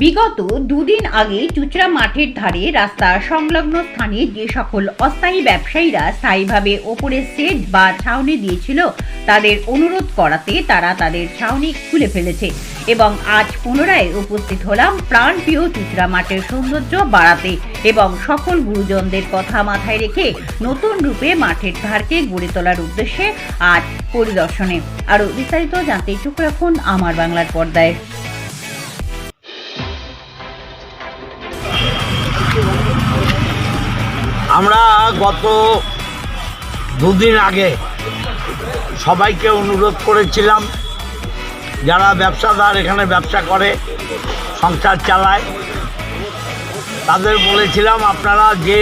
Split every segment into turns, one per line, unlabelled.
বিগত দুদিন আগে চুচড়া মাঠের ধারে রাস্তা সংলগ্ন স্থানে যে সকল অস্থায়ী ব্যবসায়ীরা স্থায়ীভাবে ওপরে সেট বা ছাউনি দিয়েছিল, তাদের অনুরোধ করাতে তারা তাদের ছাউনি খুলে ফেলেছে এবং আজ পুনরায় উপস্থিত হলাম প্রাণপ্রিয় চুচড়া মাঠের সৌন্দর্য বাড়াতে এবং সকল গুরুজনদের কথা মাথায় রেখে নতুন রূপে মাঠের ধারকে গড়ে তোলার উদ্দেশ্যে আজ পরিদর্শনে। আরও বিস্তারিত জানতে চোখ রাখুন আমার বাংলার পর্দায়।
আমরা গত দুদিন আগে সবাইকে অনুরোধ করেছিলাম, যারা ব্যবসাদার এখানে ব্যবসা করে, সংসার চালায়, তাদের বলেছিলাম আপনারা যে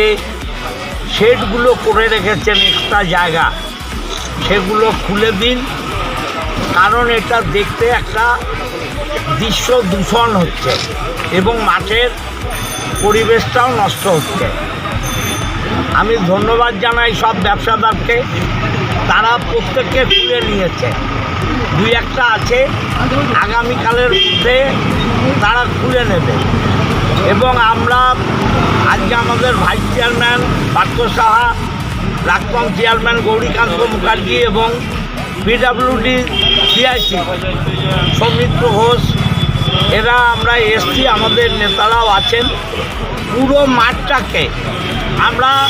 শেডগুলো করে রেখেছেন এক্সট্রা জায়গা, সেগুলো খুলে দিন, কারণ এটা দেখতে একটা দৃশ্য দূষণ হচ্ছে এবং মাঠের পরিবেশটাও নষ্ট হচ্ছে। আমি ধন্যবাদ জানাই সব ব্যবসাদারকে। তারা প্রত্যেককে খুলে নিয়েছে। দুই একটা আছে, আগামীকালের মধ্যে তারা খুলে নেবে। এবং আমরা আজকে আমাদের ভাইস চেয়ারম্যান পার্থ সাহা প্রাক্তন চেয়ারম্যান গৌরীকান্ত মুখার্জি এবং পিডাব্লিউডি সিআইসি সৌমিত্র ঘোষ, এরা আমরা এসছি, আমাদের নেতারাও আছেন। পুরো মাঠটাকে আমরা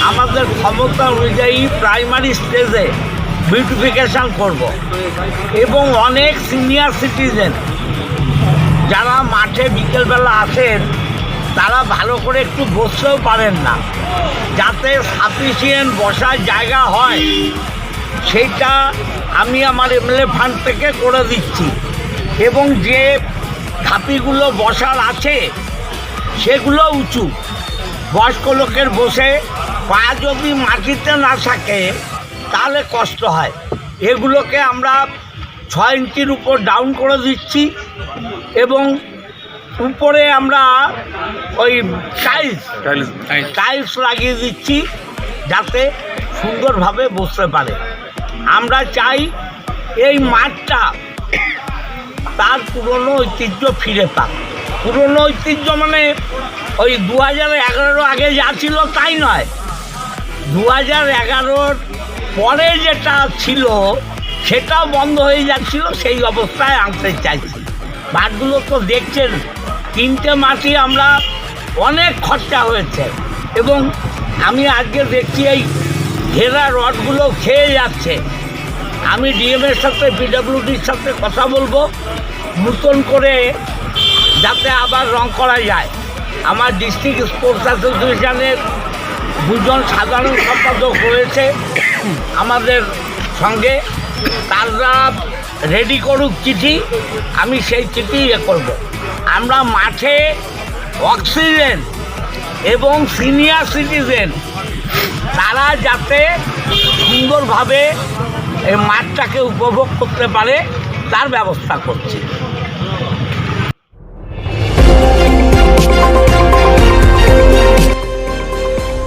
আমাদের ক্ষমতা অনুযায়ী প্রাইমারি স্টেজে বিউটিফিকেশান করব। এবং অনেক সিনিয়র সিটিজেন যারা মাঠে বিকেলবেলা আসেন, তারা ভালো করে একটু বসতেও পারেন না। যাতে সাফিসিয়েন্ট বসার জায়গা হয়, সেটা আমি আমার এমএলএ ফান্ড থেকে করে দিচ্ছি। এবং যে ধাপিগুলো বসার আছে, সেগুলো উঁচু। বয়স্ক লোকের বসে পা যদি মাটিতে না থাকে তাহলে কষ্ট হয়। এগুলোকে আমরা ছয় ইঞ্চির উপর ডাউন করে দিচ্ছি এবং উপরে আমরা ওই টাইলস টাইলস লাগিয়ে দিচ্ছি যাতে সুন্দরভাবে বসতে পারে। আমরা চাই এই মাঠটা তার পুরনো ঐতিহ্য ফিরে পাক। পুরনো ঐতিহ্য মানে ওই দু হাজার এগারো আগে যা ছিল তাই নয়। দু হাজার এগারোর পরে যেটা ছিল, সেটাও বন্ধ হয়ে যাচ্ছিল, সেই অবস্থায় আনতে চাইছি। মাঠগুলো তো দেখছেন, তিনটে মাটি আমরা অনেক খরচা হয়েছে এবং আমি আজকে দেখছি এই ঘেরা রডগুলো খেয়ে যাচ্ছে। আমি ডিএমের সাথে, পিডাব্লিউডির সাথে কথা বলব। নতুন করে যাতে আবার রং করা যায়। আমার ডিস্ট্রিক্ট স্পোর্টস অ্যাসোসিয়েশনের দুজন সাধারণ সম্পাদক রয়েছে আমাদের সঙ্গে। তারা রেডি করুক চিঠি, আমি সেই চিঠি ইয়ে করব। আমরা মাঠে অক্সিজেন এবং সিনিয়র সিটিজেন তারা যাতে সুন্দরভাবে এই মাঠটাকে উপভোগ করতে পারে, তার ব্যবস্থা করছি।